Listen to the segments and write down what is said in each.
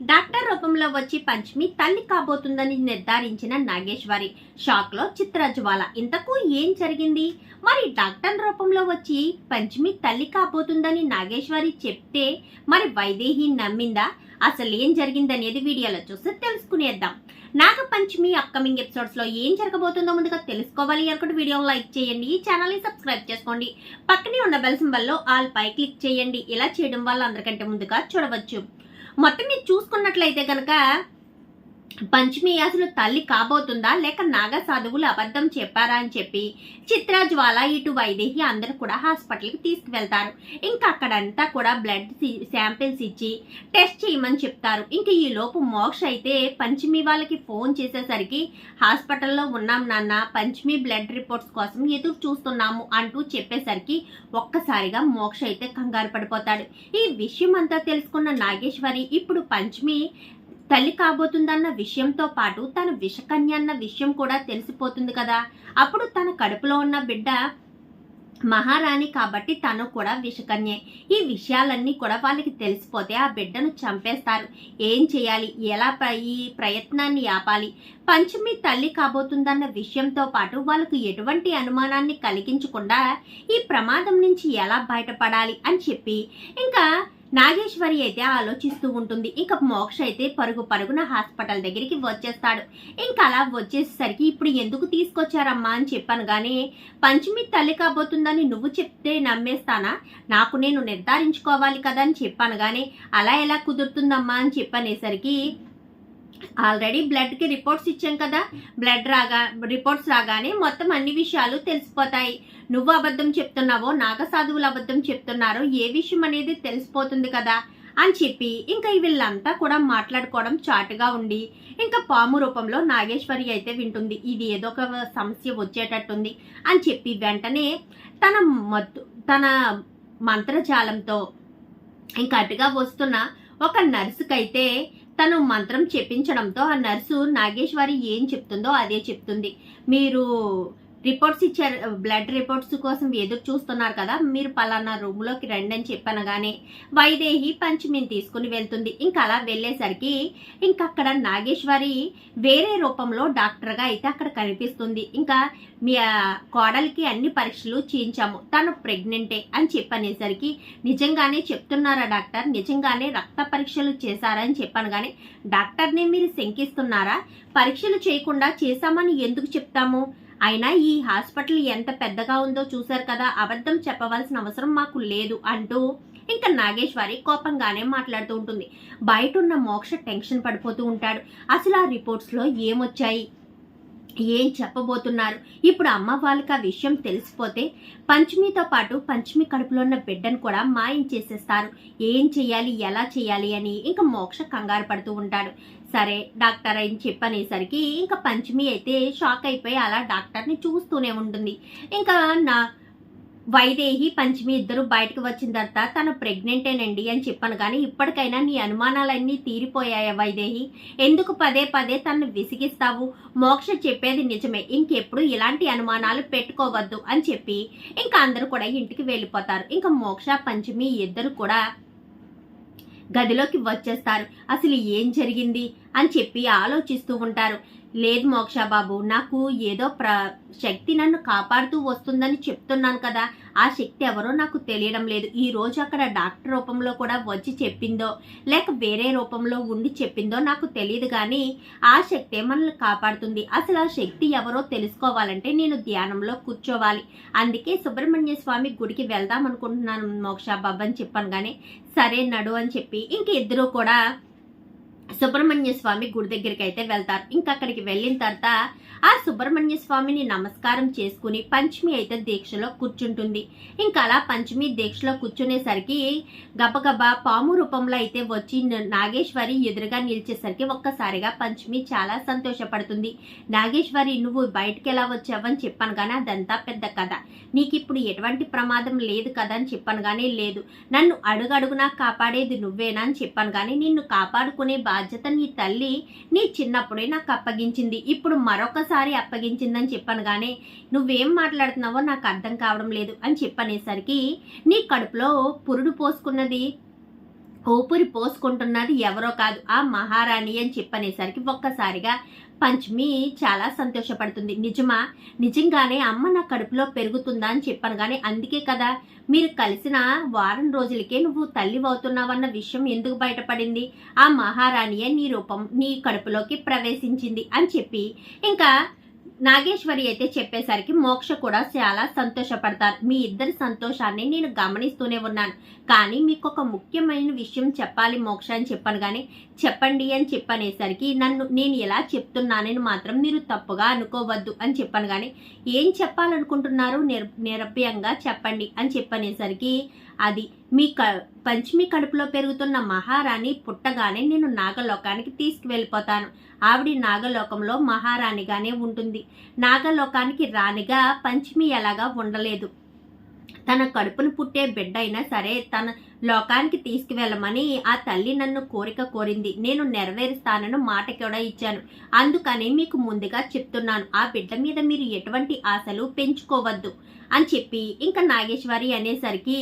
Doctor రూపంలో వచ్చి పంచమి తల్లి కాబోతుందని నిర్ధారించిన నాగేశ్వరి. షాక్లో చిత్రజ్వాల ఇంతకు ఏం జరిగింది? మరి డాక్టర్ రూపంలో వచ్చి పంచమి తల్లి కాబోతుందని నాగేశ్వరి చెప్తే మరి వైదేహి నమ్మిందా? అసలు ఏం జరిగిందనేది వీడియోలో చూసి తెలుసుకునేద్దాం. నాగ పంచమి అప్కమింగ్ ఎపిసోడ్స్లో ఏం జరగబోతుందో ముందుగా తెలుసుకోవాలి అనుకుంటే వీడియో లైక్ చేయండి ఈ ఛానల్ని సబ్స్క్రైబ్ చేసుకోండి. పక్కనే ఉన్న బెల్ సింబల్లో ఆల్ పై క్లిక్ చేయండి. ఇలా చేయడం వల్ల అందరికంటే ముందుగా చూడవచ్చు. మొత్తం మీరు చూసుకున్నట్లయితే కనుక పంచమి అసలు తల్లి కాబోతుందా? లేక నాగ సాధువులు అబద్ధం చెప్పారా అని చెప్పి చిత్రజ్వాల ఇటు వైదేహి అందరూ కూడా హాస్పిటల్కి తీసుకువెళ్తారు. ఇంకా అక్కడంతా కూడా బ్లడ్ శాంపిల్స్ ఇచ్చి టెస్ట్ చేయమని చెప్తారు. ఇంకా ఈ లోపు మోక్ష అయితే పంచమి వాళ్ళకి ఫోన్ చేసేసరికి హాస్పిటల్లో ఉన్నాం నాన్న పంచమి బ్లడ్ రిపోర్ట్స్ కోసం ఎదురు చూస్తున్నాము అంటూ చెప్పేసరికి ఒక్కసారిగా మోక్ష అయితే కంగారు పడిపోతాడు. ఈ విషయం అంతా తెలుసుకున్న నాగేశ్వరి ఇప్పుడు పంచమి తల్లి కాబోతుందన్న విషయంతో పాటు తన విషకన్య అన్న విషయం కూడా తెలిసిపోతుంది కదా. అప్పుడు తన కడుపులో ఉన్న బిడ్డ మహారాణి కాబట్టి తను కూడా విషకన్యే. ఈ విషయాలన్నీ కూడా వాళ్ళకి తెలిసిపోతే ఆ బిడ్డను చంపేస్తారు. ఏం చేయాలి? ఎలా ప్ర- ఈ ప్రయత్నాన్ని ఆపాలి? పంచమి తల్లి కాబోతుందన్న విషయంతో పాటు వాళ్ళకు ఎటువంటి అనుమానాన్ని కలిగించకుండా ఈ ప్రమాదం నుంచి ఎలా బయటపడాలి అని చెప్పి ఇంకా నాగేశ్వరి అయితే ఆలోచిస్తూ ఉంటుంది. ఇంకా మోక్ష అయితే పరుగు పరుగున హాస్పిటల్ దగ్గరికి వచ్చేస్తాడు. ఇంకా అలా వచ్చేసరికి ఇప్పుడు ఎందుకు తీసుకొచ్చారమ్మా అని చెప్పాను కానీ పంచమి తల్లి కాబోతుందని నువ్వు చెప్తే నమ్మేస్తానా? నాకు నేను నిర్ధారించుకోవాలి కదా అని చెప్పాను కానీ అలా ఎలా కుదురుతుందమ్మా అని చెప్పనేసరికి ఆల్రెడీ బ్లడ్కి రిపోర్ట్స్ ఇచ్చాం కదా. బ్లడ్ రాగా రిపోర్ట్స్ రాగానే మొత్తం అన్ని విషయాలు తెలిసిపోతాయి. నువ్వు అబద్ధం చెప్తున్నావో నాగసాధువులు అబద్ధం చెప్తున్నారో ఏ విషయం అనేది తెలిసిపోతుంది కదా? అని చెప్పి ఇంకా వీళ్ళంతా కూడా మాట్లాడుకోవడం చాటుగా ఉండి ఇంకా పాము రూపంలో నాగేశ్వరి అయితే వింటుంది. ఇది ఏదో ఒక సమస్య వచ్చేటట్టుంది అని చెప్పి వెంటనే తన మత్తు తన మంత్రజాలంతో ఇంకా అటుగా వస్తున్న ఒక నర్సుకైతే తను మంత్రం చెప్పించడంతో ఆ నర్సు నాగేశ్వరి ఏం చెప్తుందో అదే చెప్తుంది. మీరు రిపోర్ట్స్ ఇచ్చారు. బ్లడ్ రిపోర్ట్స్ కోసం ఎదురు చూస్తున్నారు కదా. మీరు పలానా రూమ్లోకి రండి అని చెప్పనగానే వైదేహి పంచమిని తీసుకుని వెళ్తుంది. ఇంకా అలా వెళ్ళేసరికి ఇంకా అక్కడ నాగేశ్వరి వేరే రూపంలో డాక్టర్గా అయితే అక్కడ కనిపిస్తుంది. ఇంకా మీ కోడలికి అన్ని పరీక్షలు చేయించాము. తను ప్రెగ్నెంటే అని చెప్పనేసరికి నిజంగానే చెప్తున్నారా డాక్టర్? నిజంగానే రక్త పరీక్షలు చేశారని చెప్పాను కానీ డాక్టర్ని మీరు శంకిస్తున్నారా? పరీక్షలు చేయకుండా చేశామని ఎందుకు చెప్తాము? అయినా ఈ హాస్పిటల్ ఎంత పెద్దగా ఉందో చూశారు కదా అబద్ధం చెప్పవలసిన అవసరం మాకు లేదు అంటూ ఇంకా నాగేశ్వరి కోపంగానే మాట్లాడుతూ ఉంటుంది. బయట ఉన్న మోక్ష టెన్షన్ పడిపోతూ ఉంటాడు. అసలు ఆ రిపోర్ట్స్లో ఏమొచ్చాయి? ఏం చెప్పబోతున్నారు? ఇప్పుడు అమ్మ వాళ్ళకి ఆ విషయం తెలిసిపోతే పంచమితో పాటు పంచమి కడుపులో ఉన్న బిడ్డను కూడా మాయం చేసేస్తారు. ఏం చేయాలి ఎలా చేయాలి అని ఇంకా మోక్ష కంగారు పడుతూ ఉంటాడు. సరే డాక్టర్ అని చెప్పనేసరికి ఇంకా పంచమి అయితే షాక్ అయిపోయి అలా డాక్టర్ని చూస్తూనే ఉంటుంది. ఇంకా నా వైదేహి పంచమి ఇద్దరు బయటకు వచ్చిన తర్వాత తను ప్రెగ్నెంటేనండి అని చెప్పాను కానీ ఇప్పటికైనా నీ అనుమానాలన్నీ తీరిపోయాయా వైదేహి? ఎందుకు పదే పదే తను విసిగిస్తావు? మోక్ష చెప్పేది నిజమే. ఇంకెప్పుడు ఇలాంటి అనుమానాలు పెట్టుకోవద్దు అని చెప్పి ఇంకా అందరూ కూడా ఇంటికి వెళ్ళిపోతారు. ఇంకా మోక్ష పంచమి ఇద్దరు కూడా గదిలోకి వచ్చేస్తారు. అసలు ఏం జరిగింది అని చెప్పి ఆలోచిస్తూ ఉంటారు. లేదు మోక్ష బాబు నాకు ఏదో ప్ర శక్తి నన్ను కాపాడుతూ వస్తుందని చెప్తున్నాను కదా. ఆ శక్తి ఎవరో నాకు తెలియడం లేదు. ఈ రోజు అక్కడ డాక్టర్ రూపంలో కూడా వచ్చి చెప్పిందో లేక వేరే రూపంలో ఉండి చెప్పిందో నాకు తెలియదు కానీ ఆ శక్తే మనల్ని కాపాడుతుంది. అసలు ఆ శక్తి ఎవరో తెలుసుకోవాలంటే నేను ధ్యానంలో కూర్చోవాలి. అందుకే సుబ్రహ్మణ్య స్వామి గుడికి వెళ్దాం అనుకుంటున్నాను మోక్ష బాబు అని చెప్పాను కానీ సరే నడు అని చెప్పి ఇంక ఇద్దరు కూడా సుబ్రహ్మణ్య స్వామి గుడి దగ్గరికి అయితే వెళ్తారు. ఇంకా అక్కడికి వెళ్ళిన తర్వాత ఆ సుబ్రహ్మణ్య స్వామిని నమస్కారం చేసుకుని పంచమి అయితే దీక్షలో కూర్చుంటుంది. ఇంకా అలా పంచమి దీక్షలో కూర్చునేసరికి గబగబా పాము రూపంలో అయితే వచ్చి నాగేశ్వరి ఎదురుగా నిలిచేసరికి ఒక్కసారిగా పంచమి చాలా సంతోషపడుతుంది. నాగేశ్వరి నువ్వు బయటికి ఎలా వచ్చావని చెప్పాను కానీ అదంతా పెద్ద కథ. నీకు ఇప్పుడు ఎటువంటి ప్రమాదం లేదు కదా అని చెప్పాను కానీ లేదు. నన్ను అడుగడుగునా కాపాడేది నువ్వేనా? అని చెప్పాను కానీ నిన్ను కాపాడుకునే బాధ్యత నీ తల్లి నీ చిన్నప్పుడే నాకు అప్పగించింది. ఇప్పుడు మరొకసారి అప్పగించిందని చెప్పాను కానీ నువ్వేం మాట్లాడుతున్నావో నాకు అర్థం కావడం లేదు అని చెప్పనేసరికి నీ కడుపులో పురుడు పోసుకున్నది ఊపిరి పోసుకుంటున్నది ఎవరో కాదు ఆ మహారాణి అని చెప్పనేసరికి ఒక్కసారిగా పంచమి చాలా సంతోషపడుతుంది. నిజమా? నిజంగానే అమ్మ నా కడుపులో పెరుగుతుందా అని చెప్పాను కానీ అందుకే కదా మీరు కలిసిన వారం రోజులకే నువ్వు తల్లి అవుతున్నావన్న విషయం ఎందుకు బయటపడింది? ఆ మహారాణియే నీ రూపం నీ కడుపులోకి ప్రవేశించింది అని చెప్పి ఇంకా నాగేశ్వరి అయితే చెప్పేసరికి మోక్ష కూడా చాలా సంతోషపడతారు. మీ ఇద్దరి సంతోషాన్ని నేను గమనిస్తూనే ఉన్నాను. కానీ మీకు ఒక ముఖ్యమైన విషయం చెప్పాలి మోక్ష అని చెప్పాను కానీ చెప్పండి అని చెప్పనేసరికి నన్ను నేను ఎలా చెప్తున్నానని మాత్రం మీరు తప్పుగా అనుకోవద్దు అని చెప్పాను కానీ ఏం చెప్పాలనుకుంటున్నారు నిర్ నిరభ్యంగా చెప్పండి అని చెప్పనేసరికి అది మీ క పంచమి కడుపులో పెరుగుతున్న మహారాణి పుట్టగానే నేను నాగలోకానికి తీసుకువెళ్ళిపోతాను. ఆవిడ నాగలోకంలో మహారాణిగానే ఉంటుంది. నాగలోకానికి రాణిగా పంచమి ఎలాగా ఉండలేదు. తన కడుపును పుట్టే బిడ్డ అయినా సరే తన లోకానికి తీసుకువెళ్ళమని ఆ తల్లి నన్ను కోరిక కోరింది. నేను నెరవేరుస్తానని మాట కూడా ఇచ్చాను. అందుకని మీకు ముందుగా చెప్తున్నాను. ఆ బిడ్డ మీద మీరు ఎటువంటి ఆశలు పెంచుకోవద్దు అని చెప్పి ఇంకా నాగేశ్వరి అనేసరికి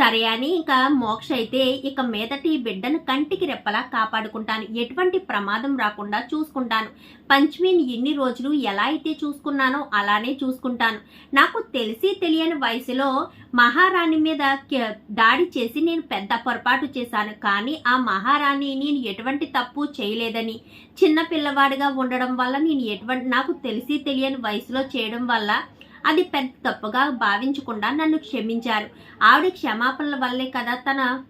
సరే అని ఇంకా మోక్ష అయితే ఇక మీదటి బిడ్డను కంటికి రెప్పలా కాపాడుకుంటాను. ఎటువంటి ప్రమాదం రాకుండా చూసుకుంటాను. పంచమిని ఎన్ని రోజులు ఎలా అయితే చూసుకున్నానో అలానే చూసుకుంటాను. నాకు తెలిసి తెలియని వయసులో మహారాణి మీద దాడి చేసి నేను పెద్ద పొరపాటు చేశాను. కానీ ఆ మహారాణి నేను ఎటువంటి తప్పు చేయలేదని చిన్న పిల్లవాడిగా ఉండడం వల్ల నేను ఎటువంటి నాకు తెలిసి తెలియని వయసులో చేయడం వల్ల అది పెద్ద తప్పుగా భావించకుండా నన్ను క్షమించారు. ఆవిడ క్షమాపణల వల్లే కదా తన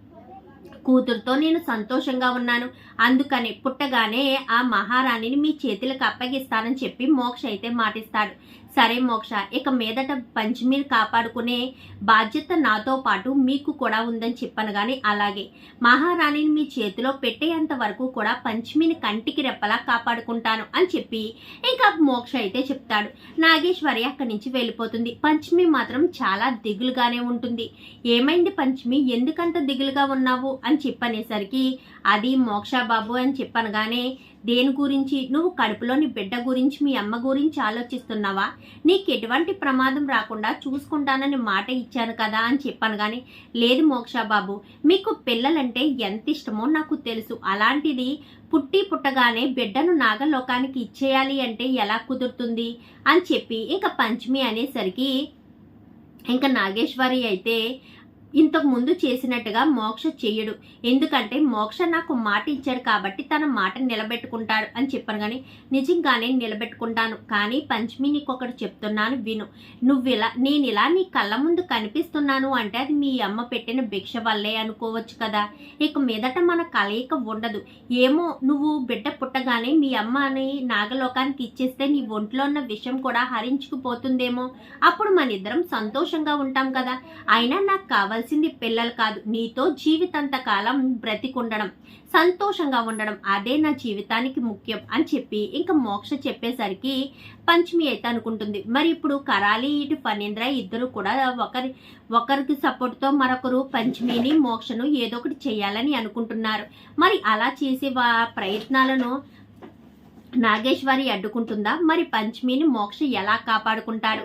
కూతురుతో నేను సంతోషంగా ఉన్నాను. అందుకని పుట్టగానే ఆ మహారాణిని మీ చేతులకు అప్పగిస్తానని చెప్పి మోక్ష అయితే మాటిస్తాడు. సరే మోక్ష. ఇక మీదట పంచమీని కాపాడుకునే బాధ్యత నాతో పాటు మీకు కూడా ఉందని చెప్పాను కానీ అలాగే. మహారాణిని మీ చేతిలో పెట్టేంత వరకు కూడా పంచమీని కంటికి రెప్పలా కాపాడుకుంటాను అని చెప్పి ఇంకా మోక్ష అయితే చెప్తాడు. నాగేశ్వరి అక్కడి నుంచి వెళ్ళిపోతుంది. పంచమి మాత్రం చాలా దిగులుగానే ఉంటుంది. ఏమైంది పంచమి? ఎందుకంత దిగులుగా ఉన్నావు? అని చెప్పనేసరికి అది మోక్ష బాబు అని చెప్పనగానే దేని గురించి? నువ్వు కడుపులోని బిడ్డ గురించి మీ అమ్మ గురించి ఆలోచిస్తున్నావా? నీకు ఎటువంటి ప్రమాదం రాకుండా చూసుకుంటానని మాట ఇచ్చాను కదా అని చెప్పాను కానీ లేదు మోక్ష బాబు మీకు పిల్లలంటే ఎంత ఇష్టమో నాకు తెలుసు. అలాంటిది పుట్టి పుట్టగానే బిడ్డను నాగలోకానికి ఇచ్చేయాలి అంటే ఎలా కుదురుతుంది? అని చెప్పి ఇంకా పంచమి అనేసరికి ఇంకా నాగేశ్వరి అయితే ఇంతకు ముందు చేసినట్టుగా మోక్ష చెయ్యడు. ఎందుకంటే మోక్ష నాకు మాట ఇచ్చాడు కాబట్టి తన మాట నిలబెట్టుకుంటాడు అని చెప్పాను కానీ నిజంగానే నిలబెట్టుకుంటాను. కానీ పంచమి నీకు ఒకటి చెప్తున్నాను విను. నువ్వు ఇలా నేను ఇలా నీ కళ్ళ ముందు కనిపిస్తున్నాను అంటే అది మీ అమ్మ పెట్టిన భిక్ష వల్లే అనుకోవచ్చు కదా. ఇక మీదట మన కలయిక ఉండదు. ఏమో నువ్వు బిడ్డ పుట్టగానే మీ అమ్మని నాగలోకానికి ఇచ్చేస్తే నీ ఒంట్లో ఉన్న విషం కూడా హరించుకుపోతుందేమో. అప్పుడు మన ఇద్దరం సంతోషంగా ఉంటాం కదా. అయినా నాకు కావాల్సింది పిల్లలు కాదు. నీతో జీవితాంత కాలం బ్రతికుండడం సంతోషంగా ఉండడం అదే నా జీవితానికి ముఖ్యం అని చెప్పి ఇంకా మోక్ష చెప్పేసరికి పంచమి అయితే అనుకుంటుంది. మరి ఇప్పుడు కరాలి ఇటు ఫణీంద్ర ఇద్దరు కూడా ఒకరి ఒకరికి సపోర్ట్తో మరొకరు పంచమిని మోక్షను ఏదో ఒకటి చేయాలని అనుకుంటున్నారు. మరి అలా చేసే వా ప్రయత్నాలను నాగేశ్వరి అడ్డుకుంటుందా? మరి పంచమిని మోక్ష ఎలా కాపాడుకుంటాడు?